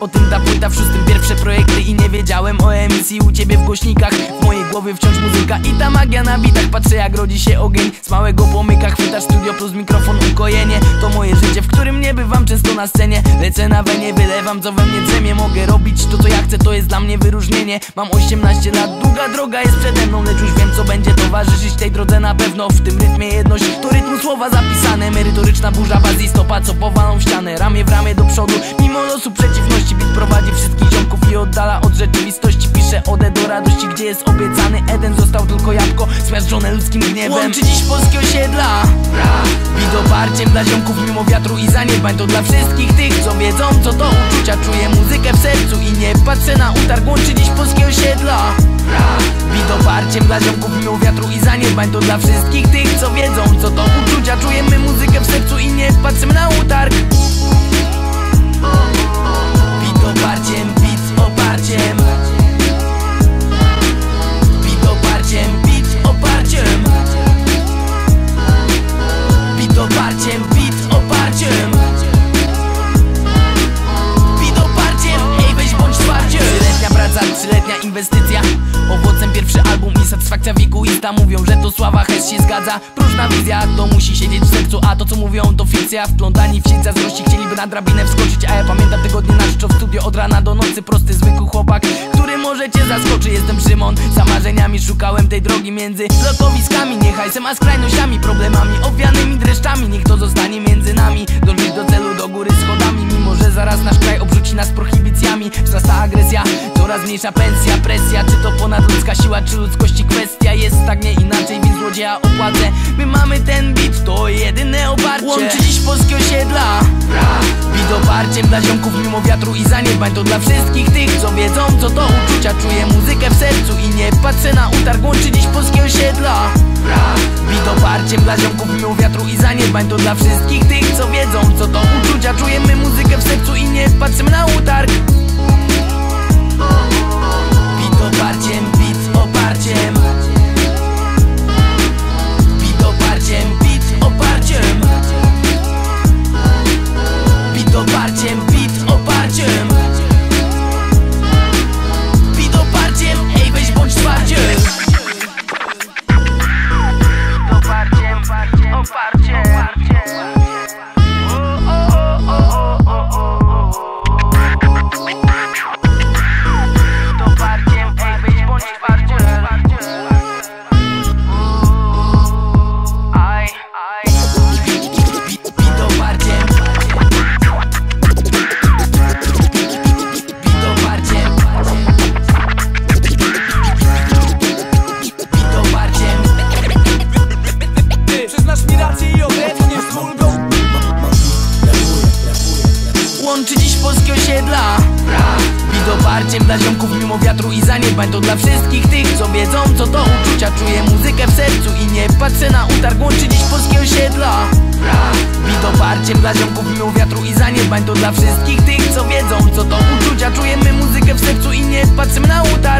o tym ta płyta W szóstym pierwsze projekty. I nie wiedziałem o emisji u ciebie w głośnikach. W mojej głowie wciąż muzyka i ta magia na bitach. Patrzę jak rodzi się ogień, z małego pomyka. Chwytasz studio plus mikrofon, ukojenie. To moje życie, w którym nie bywam często na scenie. Lecę na wenie, wylewam co we mnie drzemie. Mogę robić to co ja chcę, to jest dla mnie wyróżnienie. Mam 18 lat, długa droga jest przede mną. Lecz już wiem co będzie towarzyszyć tej drodze na pewno. W tym rytmie jedność, to rytmu słowa zapisane. Merytoryczna burza bazji, stopa co powalą w ścianę. Ramię w ramię do przodu, mimo losu Bit prowadzi wszystkich ziomków i oddala od rzeczywistości. Piszę odę do radości, gdzie jest obiecany. Eden Został tylko jabłko, zmiażdżone ludzkim gniewem. Łączy dziś polskie osiedla. Bit oparciem dla ziomków mimo wiatru i zaniedbań To dla wszystkich tych, co wiedzą co to uczucia. Czuję muzykę w sercu i nie patrzę na utarg. Łączy dziś polskie osiedla. Bit oparciem dla ziomków mimo wiatru i zaniedbań To dla wszystkich tych, co wiedzą co to uczucia. Czujemy muzykę w sercu i nie patrzymy na utarg inwestycja. Owocem pierwszy album i satysfakcja wiekuista Mówią, że to sława, hez się zgadza. Próżna wizja, to musi siedzieć w sercu. A to co mówią to fikcja. Wplątani w sieć zazdrości chcieliby na drabinę wskoczyć. A ja pamiętam tygodnie na czczo w studio od rana do nocy. Prosty, zwykły chłopak, który może cię zaskoczy Jestem Szymon, za marzeniami szukałem tej drogi między Lokowiskami, nie hajsem, a skrajnościami Problemami, owianymi dreszczami. Niech to zostanie między nami. Dążyć do celu, do góry schodami. Mimo, że coraz mniejsza pensja, presja. Czy to ponadludzka siła, czy ludzkości kwestia? Jest tak nie inaczej, więc złodzieja opłacę. My mamy ten bit, to jedyne oparcie. Łączy dziś polskie osiedla. Bit oparciem dla ziomków mimo wiatru i zaniedbań. To dla wszystkich tych, co wiedzą co to uczucia. Czuję muzykę w sercu i nie patrzę na utarg. Łączy dziś polskie osiedla. Bit oparciem dla ziomków mimo wiatru i zaniedbań. To dla wszystkich tych, co wiedzą co to uczucia. Czujemy muzykę w sercu i nie patrzymy na utarg Bit oparciem dla ziomków mimo wiatru i zaniedbań. To dla wszystkich tych, co wiedzą co to uczucia. Czuję muzykę w sercu i nie patrzę na utarg. Łączy dziś polskie osiedla. Bit oparciem dla ziomków mimo wiatru i zaniedbań. To dla wszystkich tych, co wiedzą co to uczucia. Czujemy muzykę w sercu i nie patrzymy na utarg